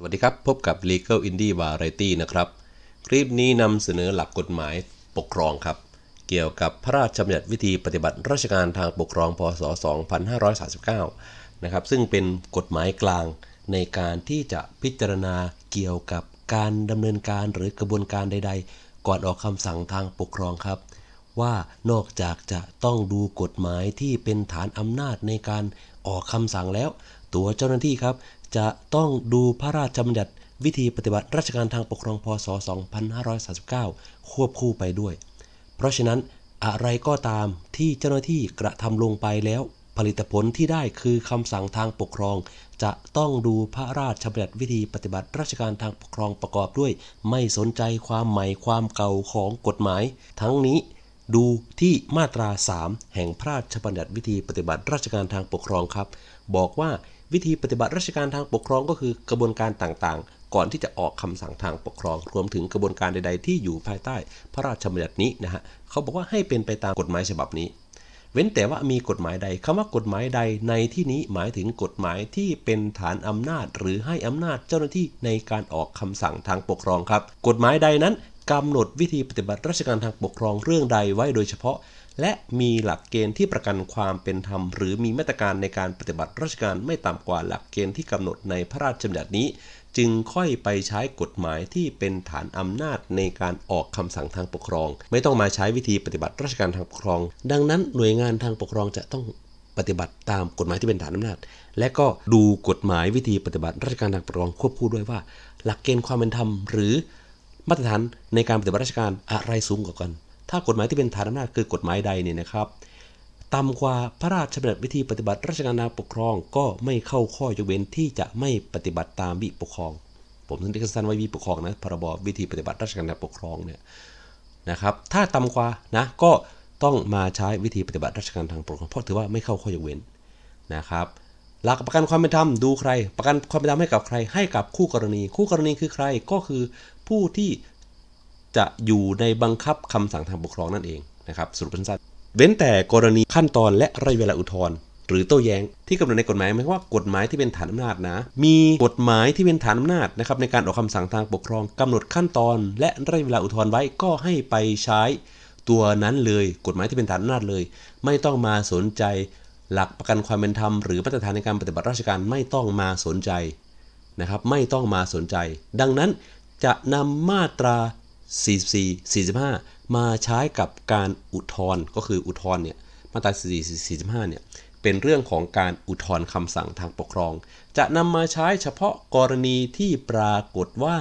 สวัสดีครับ พบกับ Legal Indie Variety นะครับ คลิปนี้นำเสนอหลักกฎหมายปกครองครับ เกี่ยวกับพระราชบัญญัติวิธีปฏิบัติราชการทางปกครองพศ 2539 นะครับ ซึ่งเป็นกฎหมายกลางในการที่จะพิจารณาเกี่ยวกับการดำเนินการหรือกระบวนการใด ๆ ก่อนออกคำสั่งทางปกครองครับ ว่านอกจากจะต้องดูกฎหมายที่เป็นฐานอำนาจในการออกคำสั่งแล้วตัวเจ้าหน้าที่ครับ จะต้องดูพระราชบัญญัติวิธีปฏิบัติราชการทางปกครองพศ 2539 ควบคู่ไปด้วย เพราะฉะนั้นอะไรก็ตามที่เจ้าหน้าที่กระทำลงไปแล้ว ผลิตผลที่ได้คือคำสั่งทางปกครอง จะต้องดูพระราชบัญญัติวิธีปฏิบัติราชการทางปกครองประกอบด้วย ไม่สนใจความใหม่ความเก่าของกฎหมาย ทั้งนี้ดูที่มาตรา 3 แห่งพระราชบัญญัติวิธีปฏิบัติราชการทางปกครองครับ บอกว่า วิธีปฏิบัติราชการทางปกครองก็คือกระบวนการต่างๆ ก่อนที่จะออกคำสั่งทางปกครอง รวมถึงกระบวนการใด ๆ ที่อยู่ภายใต้พระราชบัญญัตินี้นะฮะเขาบอกว่าให้เป็นไปตามกฎหมายฉบับนี้ เว้นแต่ว่ามีกฎหมายใดคำว่ากฎหมายใดในที่นี้หมายถึงกฎหมายที่เป็นฐานอำนาจ หรือให้อำนาจเจ้าหน้าที่ในการออกคำสั่งทางปกครองครับ กฎหมายใดนั้นกำหนดวิธีปฏิบัติราชการทางปกครองเรื่องใดไว้โดยเฉพาะ และมีหลักเกณฑ์ที่ประกันความเป็นธรรม หรือมีมาตรการในการปฏิบัติราชการไม่ต่ำกว่าหลักเกณฑ์ที่กำหนดในพระราชบัญญัตินี้ จึงค่อยไปใช้กฎหมายที่เป็นฐานอำนาจในการออกคำสั่งทางปกครอง ไม่ต้องมาใช้วิธีปฏิบัติราชการทางปกครอง ดังนั้นหน่วยงานทางปกครองจะต้องปฏิบัติตามกฎหมายที่เป็นฐานอำนาจ และก็ดูกฎหมายวิธีปฏิบัติราชการทางปกครองควบคู่ด้วยว่า หลักเกณฑ์ความเป็นธรรม หรือมาตรฐานในการปฏิบัติราชการอะไรสูงกว่ากัน ถ้ากฎหมายที่เป็นฐานอำนาจคือกฎหมายใดเนี่ยนะครับต่ำกว่าพระราชบัญญัติวิธีปฏิบัติราชการทาปกครองก็ไม่เข้าข้อยกเว้นที่จะไม่ปฏิบัติตามวิปกครอง ผมถึงเรียกสั้นๆว่าวิปกครองนะพรบวิธีปฏิบัติราชการทาปกครองเนี่ยนะครับ ถ้าต่ำกว่านะก็ต้องมาใช้วิธีปฏิบัติราชการทางปกครองเพราะถือว่าไม่เข้าข้อยกเว้นนะครับ หลักประกันความเป็นธรรมดูใคร ประกันความเป็นธรรมให้กับใครให้กับคู่กรณี คู่กรณีคือใครก็คือผู้ที่ จะอยู่ในบังคับคำสั่งทางปกครองนั่นเองนะครับสรุปสั้นๆเว้นแต่กรณีขั้นตอนและระยะเวลาอุทธรณ์หรือโต้แย้งที่กำหนดในกฎหมายหมายว่ากฎหมายที่เป็นฐานอำนาจนะ มีกฎหมายที่เป็นฐานอำนาจนะครับในการออกคำสั่งทางปกครองกำหนดขั้นตอน และระยะเวลาอุทธรณ์ไว้ก็ให้ไปใช้ตัวนั้นเลย กฎหมายที่เป็นฐานอำนาจเลย ไม่ต้องมาสนใจ หลักประกันความเป็นธรรมหรือมาตรฐานในการปฏิบัติราชการไม่ต้องมาสนใจนะครับ ไม่ต้องมาสนใจ ดังนั้นจะนำมาตรา 44 45 มาใช้กับการอุทธรณ์ก็คืออุทธรณ์เนี่ยมาตรา44 45เนี่ยเป็นเรื่องของการอุทธรณ์คำสั่งทางปกครอง จะนำมาใช้เฉพาะกรณีที่ปรากฏว่า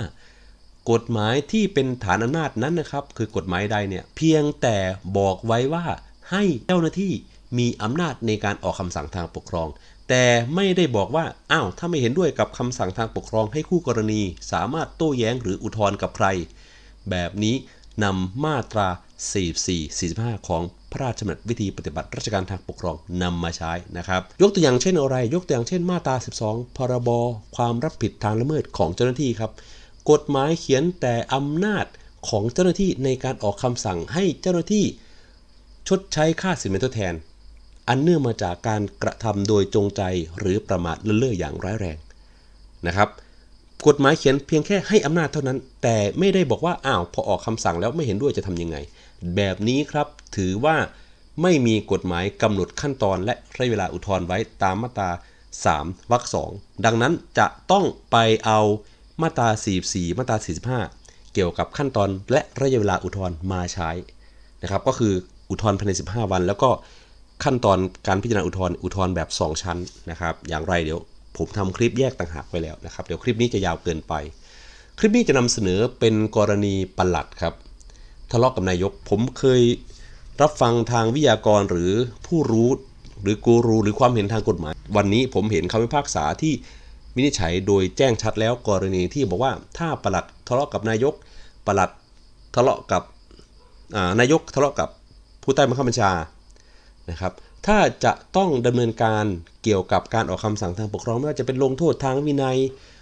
กฎหมายที่เป็นฐานอำนาจนั้นนะครับ คือกฎหมายใดเนี่ยเพียงแต่บอกไว้ว่าให้เจ้าหน้าที่มีอำนาจในการออกคำสั่งทางปกครอง แต่ไม่ได้บอกว่าอ้าวถ้าไม่เห็นด้วยกับคำสั่งทางปกครองให้คู่กรณี สามารถโต้แย้งหรืออุทธรณ์กับใคร แบบนี้นำมาตรา 44 45 ของพระราชบัญญัติวิธีปฏิบัติราชการทางปกครองนำมาใช้นะครับ ยกตัวอย่างเช่นอะไร ยกตัวอย่างเช่นมาตรา 12 พรบความรับผิดทางละเมิดของเจ้าหน้าที่ครับ กฎหมายเขียนแต่อำนาจของเจ้าหน้าที่ในการออกคำสั่งให้เจ้าหน้าที่ ชดใช้ค่าสินไหมทดแทน อันเนื่องมาจากการกระทำโดยจงใจหรือประมาทเลินเล่ออย่างร้ายแรงนะครับ กฎหมายเขียนเพียงแค่ให้อำนาจเท่านั้น แต่ไม่ได้บอกว่าอ้าวพอออกคำสั่งแล้วไม่เห็นด้วยจะทำยังไง แบบนี้ครับถือว่าไม่มีกฎหมายกำหนดขั้นตอนและระยะเวลาอุทธรณ์ไว้ตามมาตรา 3วรรคสองดังนั้นจะต้องไปเอามาตรา 44 มาตรา 45 เกี่ยวกับขั้นตอนและระยะเวลาอุทธรณ์มาใช้นะครับก็คืออุทธรณ์ภายใน 15 วัน แล้วก็ขั้นตอนการพิจารณาอุทธรณ์อุทธรณ์แบบ 2 ชั้นนะครับ อย่างไรเดี๋ยว ผมทำคลิปแยกต่างหากไว้แล้วนะครับ เดี๋ยวคลิปนี้จะยาวเกินไป คลิปนี้จะนำเสนอเป็นกรณีประหลัดครับ ทะเลาะกับนายก ผมเคยรับฟังทางวิทยากรหรือผู้รู้หรือกูรูหรือความเห็นทางกฎหมาย วันนี้ผมเห็นคำพิพากษาที่วินิจฉัยโดยแจ้งชัดแล้วกรณีที่บอกว่าถ้าประหลัดทะเลาะกับนายกประหลัดทะเลาะกับนายกทะเลาะกับผู้ใต้บังคับบัญชานะครับ ถ้าจะต้องดำเนินการเกี่ยวกับการออกคำสั่งทางปกครองไม่ว่าจะเป็นลงโทษทางวินัย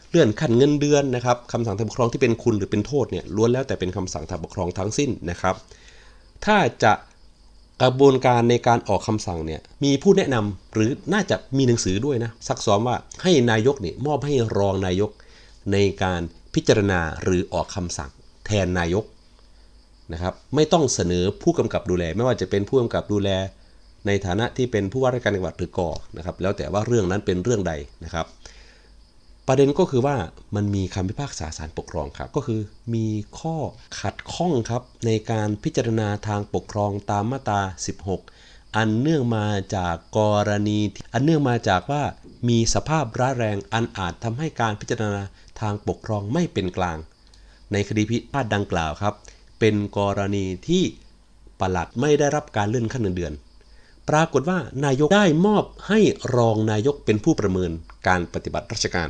เลื่อนขั้นเงินเดือนนะครับคำสั่งทางปกครองที่เป็นคุณหรือเป็นโทษเนี่ยล้วนแล้วแต่เป็นคำสั่งทางปกครองทั้งสิ้นนะครับ ถ้าจะกระบวนการในการออกคำสั่งเนี่ยมีผู้แนะนำหรือน่าจะมีหนังสือด้วยนะซักซ้อมว่าให้นายกเนี่ยมอบให้รองนายกในการพิจารณาหรือออกคำสั่งแทนนายกนะครับ ไม่ต้องเสนอผู้กำกับดูแล ไม่ว่าจะเป็นผู้กำกับดูแล ในฐานะที่เป็นผู้ว่าราชการจังหวัดหรือกอนะครับแล้วแต่ว่าเรื่องนั้นเป็นเรื่องใดนะครับ ประเด็นก็คือว่ามันมีคำพิพากษาศาลปกครองครับ ก็คือมีข้อขัดข้องครับในการพิจารณาทางปกครองตามมาตรา 16 อันเนื่องมาจากกรณีอันเนื่องมาจากว่ามีสภาพร้ายแรงอันอาจทำให้การพิจารณาทางปกครองไม่เป็นกลาง ในคดีพิพาทดังกล่าวครับ เป็นกรณีที่ปลัดไม่ได้รับการเลื่อนขั้นเดือน ปรากฏว่านายกได้มอบให้รองนายกเป็นผู้ประเมินการปฏิบัติราชการ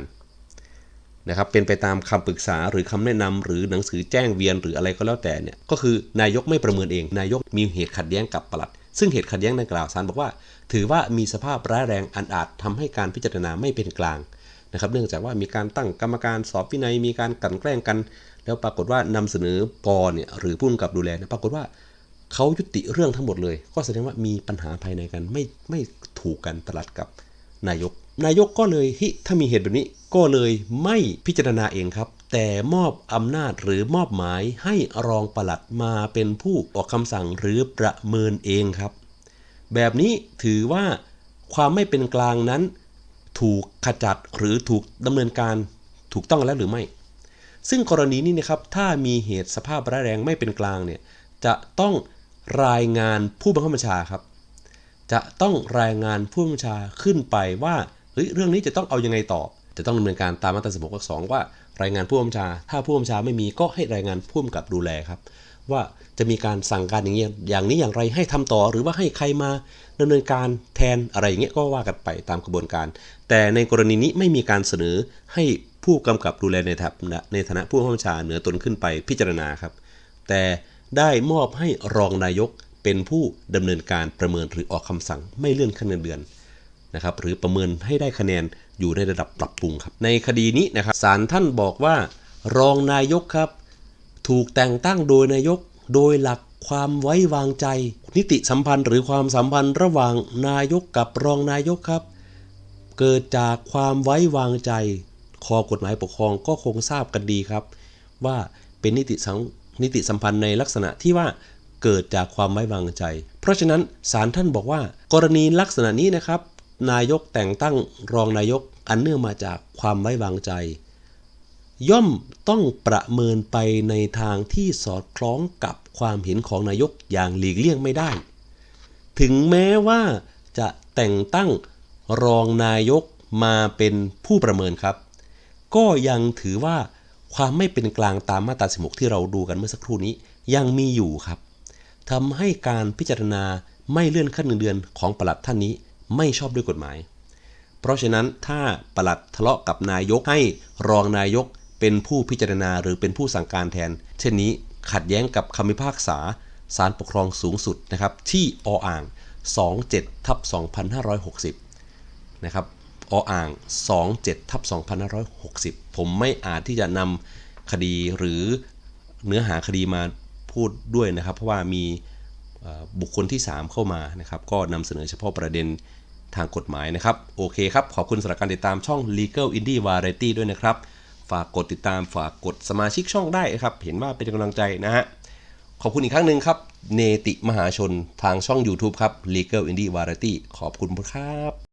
นะครับเป็นไปตามคำปรึกษาหรือคำแนะนำหรือหนังสือแจ้งเวียนหรืออะไรก็แล้วแต่เนี่ยก็คือนายกไม่ประเมินเอง นายกมีเหตุขัดแย้งกับปลัด ซึ่งเหตุขัดแย้งดังกล่าวศาลบอกว่า ถือว่ามีสภาพร้ายแรงอันอาจทำให้การพิจารณาไม่เป็นกลางนะครับ เนื่องจากว่ามีการตั้งกรรมการสอบวินัยมีการกลั่นแกล้งกัน แล้วปรากฏว่านำเสนอกอเนี่ยหรือผู้กำกับดูแลนะปรากฏว่า เขายุติเรื่องทั้งหมดเลย ก็แสดงว่ามีปัญหาภายในกันไม่ไม่ถูกกันตลัดกับนายก นายกก็เลยฮิถ้ามีเหตุแบบนี้ก็เลยไม่พิจารณาเองครับ แต่มอบอำนาจหรือมอบหมายให้รองปลัดมาเป็นผู้ออกคำสั่งหรือประเมินเองครับ แบบนี้ถือว่าความไม่เป็นกลางนั้น ถูกขจัดหรือถูกดำเนินการถูกต้องแล้วหรือไม่ ซึ่งกรณีนี้นะครับถ้ามีเหตุสภาพร้ายแรงไม่เป็นกลางเนี่ยจะต้อง รายงานผู้บังคับบัญชาครับ จะต้องรายงานผู้บังคับบัญชาขึ้นไปว่าเฮ้ยเรื่องนี้จะต้องเอายังไงต่อ จะต้องดำเนินการตามมาตรา16วรรคสองว่า รายงานผู้บังคับบัญชา ถ้าผู้บังคับบัญชาไม่มีก็ให้รายงานผู้กำกับดูแลครับ ว่าจะมีการสั่งการอย่างนี้อย่างนี้อย่างไรให้ทำต่อ หรือว่าให้ใครมาดำเนินการแทนอะไรอย่างเงี้ยก็ว่ากันไปตามกระบวนการ แต่ในกรณีนี้ไม่มีการเสนอให้ผู้กำกับดูแลในฐานะในฐานะผู้บังคับบัญชาเหนือตนขึ้นไปพิจารณาครับ แต่ ได้มอบให้รองนายกเป็นผู้ดำเนินการประเมินหรือออกคำสั่งไม่เลื่อนขั้นเงินเดือนนะครับหรือประเมินให้ได้คะแนนอยู่ในระดับปรับปรุงครับ ในคดีนี้นะครับศาลท่านบอกว่า รองนายกครับ ถูกแต่งตั้งโดยนายกโดยหลักความไว้วางใจ นิติสัมพันธ์หรือความสัมพันธ์ระหว่างนายกกับรองนายกครับ เกิดจากความไว้วางใจคอกฎหมายปกครองก็คงทราบกันดีครับ ว่าเป็นนิติสัง นิติสัมพันธ์ในลักษณะที่ว่าเกิดจากความไว้วางใจ เพราะฉะนั้นศาลท่านบอกว่า กรณีลักษณะนี้นะครับ นายกแต่งตั้งรองนายกอันเนื่องมาจากความไว้วางใจ ย่อมต้องประเมินไปในทางที่สอดคล้องกับความเห็นของนายกอย่างหลีกเลี่ยงไม่ได้ ถึงแม้ว่าจะแต่งตั้งรองนายกมาเป็นผู้ประเมินครับ ก็ยังถือว่า ความไม่เป็นกลางตามมาตรา16ที่เราดูกันเมื่อสักครู่นี้ยังมีอยู่ครับทำให้การพิจารณาไม่เลื่อนขั้นเงินเดือนของปลัดท่านนี้ไม่ชอบด้วยกฎหมาย เพราะฉะนั้นถ้าปลัดทะเลาะกับนายกให้รองนายกเป็นผู้พิจารณาหรือเป็นผู้สั่งการแทน เช่นนี้ขัดแย้งกับคำพิพากษาศาลปกครองสูงสุดนะครับที่ออ่าง 27ทับ2560 นะครับ ออ่าง 27ทับ2560 ผมไม่อาจที่จะนำคดีหรือเนื้อหาคดีมาพูดด้วยนะครับ เพราะว่ามีบุคคลที่ 3 เข้ามานะครับ ก็นำเสนอเฉพาะประเด็นทางกฎหมายนะครับ โอเคครับ ขอบคุณสำหรับการติดตามช่อง Legal Indie Variety ด้วยนะครับ ฝากกดติดตามฝากกดสมาชิกช่องได้ครับ เห็นว่าเป็นกำลังใจนะฮะขอบคุณอีกครั้งหนึ่งครับ เนติมหาชนทางช่อง YouTube ครับ Legal Indie Variety ขอบคุณครับ